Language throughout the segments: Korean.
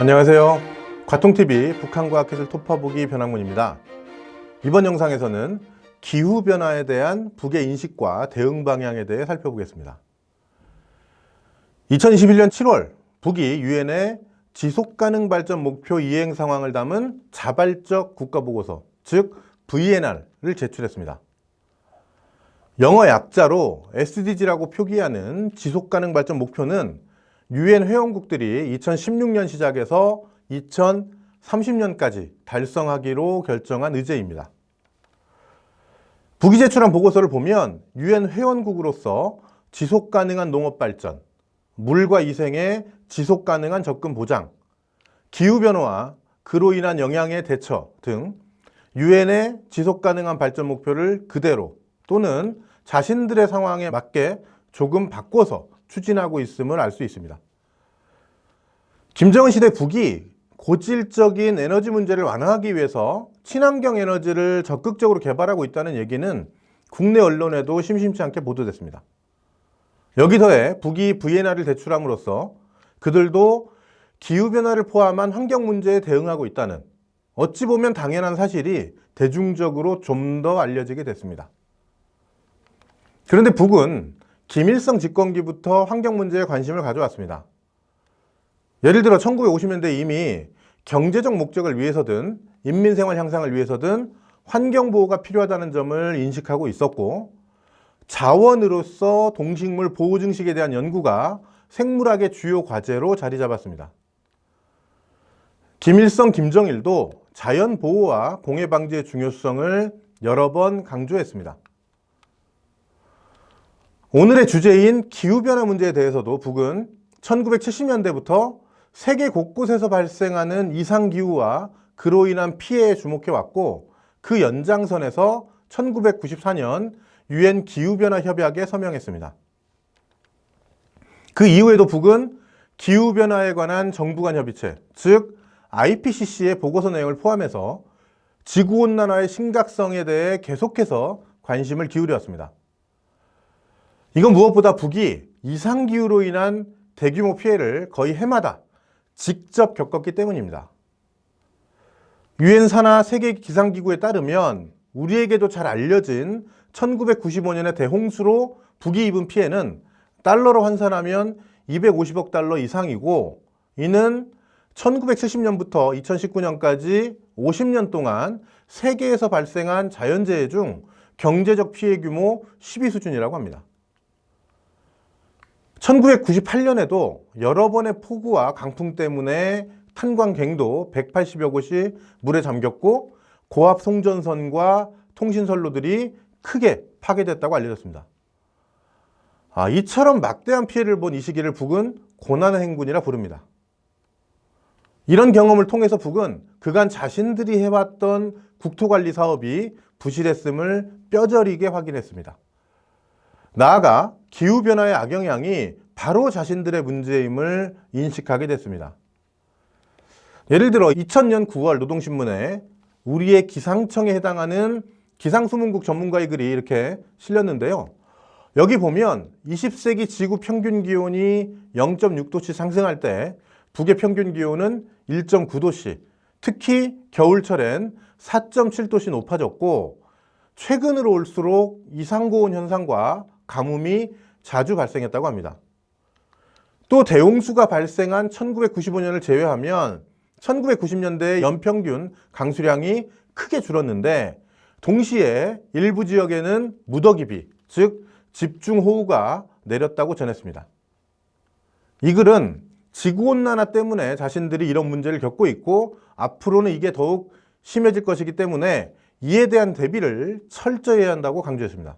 안녕하세요. 과통TV 북한과학 기술 토파보기 변학문입니다. 이번 영상에서는 기후변화에 대한 북의 인식과 대응 방향에 대해 살펴보겠습니다. 2021년 7월 북이 유엔의 지속가능 발전 목표 이행 상황을 담은 자발적 국가보고서, 즉 VNR을 제출했습니다. 영어 약자로 SDG라고 표기하는 지속가능 발전 목표는 유엔 회원국들이 2016년 시작해서 2030년까지 달성하기로 결정한 의제입니다. 북이 제출한 보고서를 보면 유엔 회원국으로서 지속 가능한 농업 발전, 물과 위생의 지속 가능한 접근 보장, 기후 변화와 그로 인한 영향의 대처 등 유엔의 지속 가능한 발전 목표를 그대로 또는 자신들의 상황에 맞게 조금 바꿔서 추진하고 있음을 알 수 있습니다. 김정은 시대 북이 고질적인 에너지 문제를 완화하기 위해서 친환경 에너지를 적극적으로 개발하고 있다는 얘기는 국내 언론에도 심심치 않게 보도됐습니다. 여기 더해 북이 VNR을 제출함으로써 그들도 기후변화를 포함한 환경 문제에 대응하고 있다는 어찌 보면 당연한 사실이 대중적으로 좀 더 알려지게 됐습니다. 그런데 북은 김일성 집권기부터 환경 문제에 관심을 가져왔습니다. 예를 들어 1950년대 이미 경제적 목적을 위해서든 인민생활 향상을 위해서든 환경보호가 필요하다는 점을 인식하고 있었고 자원으로서 동식물 보호 증식에 대한 연구가 생물학의 주요 과제로 자리 잡았습니다. 김일성, 김정일도 자연 보호와 공해 방지의 중요성을 여러 번 강조했습니다. 오늘의 주제인 기후변화 문제에 대해서도 북은 1970년대부터 세계 곳곳에서 발생하는 이상기후와 그로 인한 피해에 주목해 왔고 그 연장선에서 1994년 유엔 기후변화 협약에 서명했습니다. 그 이후에도 북은 기후변화에 관한 정부 간 협의체, 즉 IPCC의 보고서 내용을 포함해서 지구온난화의 심각성에 대해 계속해서 관심을 기울였습니다. 이건 무엇보다 북이 이상기후로 인한 대규모 피해를 거의 해마다 직접 겪었기 때문입니다. 유엔 산하 세계 기상기구에 따르면 우리에게도 잘 알려진 1995년의 대홍수로 북이 입은 피해는 달러로 환산하면 250억 달러 이상이고 이는 1970년부터 2019년까지 50년 동안 세계에서 발생한 자연재해 중 경제적 피해 규모 10위 수준이라고 합니다. 1998년에도 여러 번의 폭우와 강풍 때문에 탄광 갱도 180여 곳이 물에 잠겼고 고압 송전선과 통신선로들이 크게 파괴됐다고 알려졌습니다. 아, 이처럼 막대한 피해를 본 이 시기를 북은 고난의 행군이라 부릅니다. 이런 경험을 통해서 북은 그간 자신들이 해왔던 국토관리 사업이 부실했음을 뼈저리게 확인했습니다. 나아가 기후변화의 악영향이 바로 자신들의 문제임을 인식하게 됐습니다. 예를 들어 2000년 9월 노동신문에 우리의 기상청에 해당하는 기상수문국 전문가의 글이 이렇게 실렸는데요. 여기 보면 20세기 지구 평균 기온이 0.6도씩 상승할 때 북의 평균 기온은 1.9도씩, 특히 겨울철엔 4.7도씩 높아졌고 최근으로 올수록 이상고온 현상과 가뭄이 자주 발생했다고 합니다. 또 대홍수가 발생한 1995년을 제외하면 1990년대 연평균 강수량이 크게 줄었는데 동시에 일부 지역에는 무더기비, 즉 집중호우가 내렸다고 전했습니다. 이 글은 지구온난화 때문에 자신들이 이런 문제를 겪고 있고 앞으로는 이게 더욱 심해질 것이기 때문에 이에 대한 대비를 철저히 해야 한다고 강조했습니다.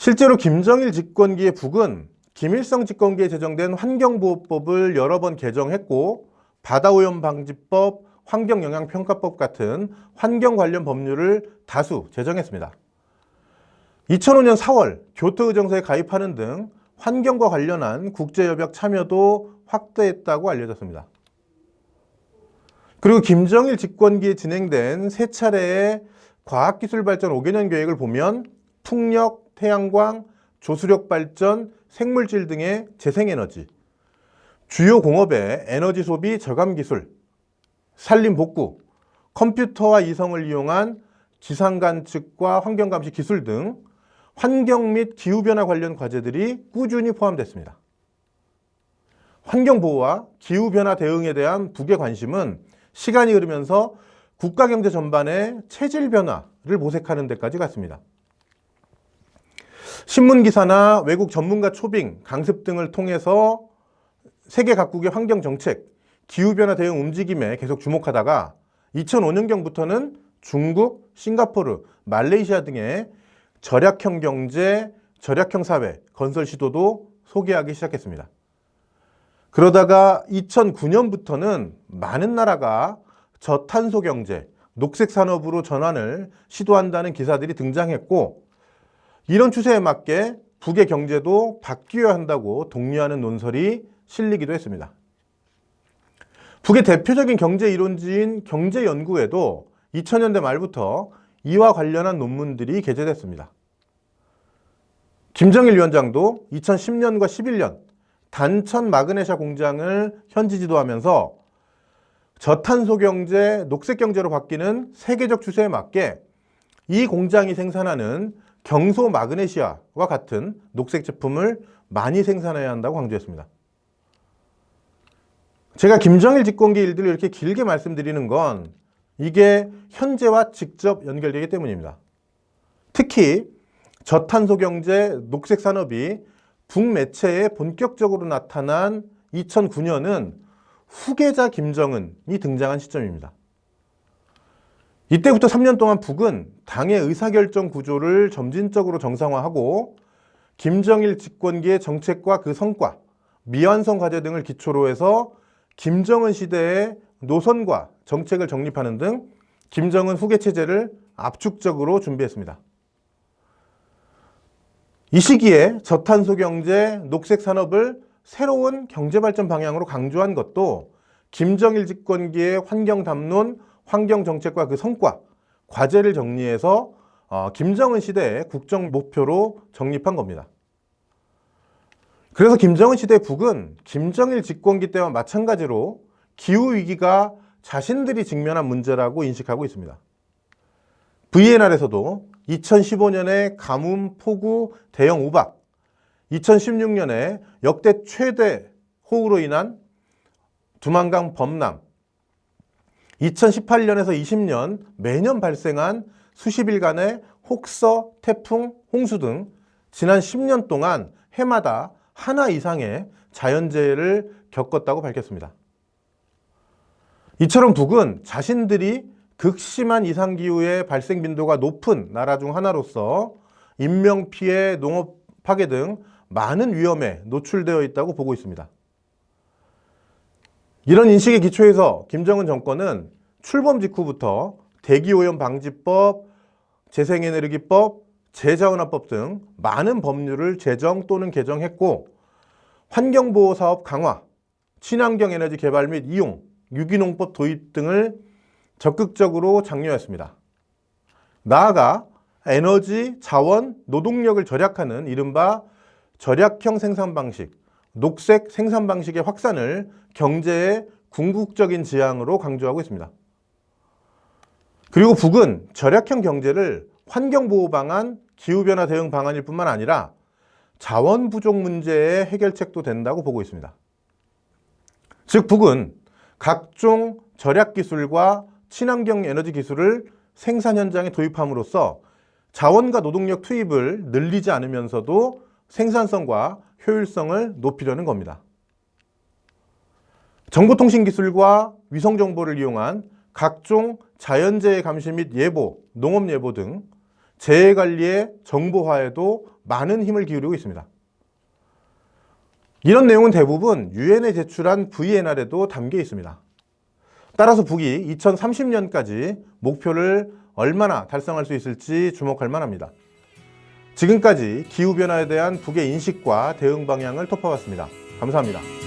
실제로 김정일 집권기의 북은 김일성 집권기에 제정된 환경보호법을 여러 번 개정했고 바다오염 방지법, 환경영향평가법 같은 환경 관련 법률을 다수 제정했습니다. 2005년 4월 교토의정서에 가입하는 등 환경과 관련한 국제협약 참여도 확대했다고 알려졌습니다. 그리고 김정일 집권기에 진행된 세 차례의 과학기술 발전 5개년 계획을 보면 풍력, 태양광, 조수력 발전, 생물질 등의 재생에너지, 주요 공업의 에너지 소비 저감 기술, 산림 복구, 컴퓨터와 이성을 이용한 기상 관측과 환경 감시 기술 등 환경 및 기후 변화 관련 과제들이 꾸준히 포함됐습니다. 환경 보호와 기후 변화 대응에 대한 북의 관심은 시간이 흐르면서 국가 경제 전반의 체질 변화를 모색하는 데까지 갔습니다. 신문 기사나 외국 전문가 초빙, 강습 등을 통해서 세계 각국의 환경 정책, 기후 변화 대응 움직임에 계속 주목하다가 2005년경부터는 중국, 싱가포르, 말레이시아 등의 절약형 경제, 절약형 사회 건설 시도도 소개하기 시작했습니다. 그러다가 2009년부터는 많은 나라가 저탄소 경제, 녹색 산업으로 전환을 시도한다는 기사들이 등장했고 이런 추세에 맞게 북의 경제도 바뀌어야 한다고 독려하는 논설이 실리기도 했습니다. 북의 대표적인 경제 이론지인 경제연구에도 2000년대 말부터 이와 관련한 논문들이 게재됐습니다. 김정일 위원장도 2010년과 11년 단천 마그네샤 공장을 현지 지도하면서 저탄소 경제, 녹색 경제로 바뀌는 세계적 추세에 맞게 이 공장이 생산하는 경소 마그네시아와 같은 녹색 제품을 많이 생산해야 한다고 강조했습니다. 제가 김정일 집권기 일들을 이렇게 길게 말씀드리는 건 이게 현재와 직접 연결되기 때문입니다. 특히 저탄소 경제, 녹색 산업이 북매체에 본격적으로 나타난 2009년은 후계자 김정은이 등장한 시점입니다. 이때부터 3년 동안 북은 당의 의사결정 구조를 점진적으로 정상화하고 김정일 집권기의 정책과 그 성과, 미완성 과제 등을 기초로 해서 김정은 시대의 노선과 정책을 정립하는 등 김정은 후계 체제를 압축적으로 준비했습니다. 이 시기에 저탄소 경제, 녹색 산업을 새로운 경제 발전 방향으로 강조한 것도 김정일 집권기의 환경 담론, 환경 정책과 그 성과, 과제를 정리해서 어, 김정은 시대의 국정 목표로 정립한 겁니다. 그래서 김정은 시대 북은 김정일 집권기 때와 마찬가지로 기후 위기가 자신들이 직면한 문제라고 인식하고 있습니다. VNR에서도 2015년에 가뭄, 폭우, 대형 우박, 2016년에 역대 최대 호우로 인한 두만강 범람, 2018년에서 20년 매년 발생한 수십일간의 혹서, 태풍, 홍수 등 지난 10년 동안 해마다 하나 이상의 자연재해를 겪었다고 밝혔습니다. 이처럼 북은 자신들이 극심한 이상기후의 발생 빈도가 높은 나라 중 하나로서 인명피해, 농업 파괴 등 많은 위험에 노출되어 있다고 보고 있습니다. 이런 인식에 기초해서 김정은 정권은 출범 직후부터 대기오염 방지법, 재생에너지법, 재자원화법 등 많은 법률을 제정 또는 개정했고 환경보호 사업 강화, 친환경 에너지 개발 및 이용, 유기농법 도입 등을 적극적으로 장려했습니다. 나아가 에너지, 자원, 노동력을 절약하는 이른바 절약형 생산 방식, 녹색 생산 방식의 확산을 경제의 궁극적인 지향으로 강조하고 있습니다. 그리고 북은 절약형 경제를 환경보호 방안, 기후변화 대응 방안일 뿐만 아니라 자원 부족 문제의 해결책도 된다고 보고 있습니다. 즉, 북은 각종 절약 기술과 친환경 에너지 기술을 생산 현장에 도입함으로써 자원과 노동력 투입을 늘리지 않으면서도 생산성과 효율성을 높이려는 겁니다. 정보통신 기술과 위성 정보를 이용한 각종 자연재해 감시 및 예보, 농업 예보 등 재해 관리의 정보화에도 많은 힘을 기울이고 있습니다. 이런 내용은 대부분 유엔에 제출한 VNR에도 담겨 있습니다. 따라서 북이 2030년까지 목표를 얼마나 달성할 수 있을지 주목할 만합니다. 지금까지 기후변화에 대한 북의 인식과 대응 방향을 톱어봤습니다. 감사합니다.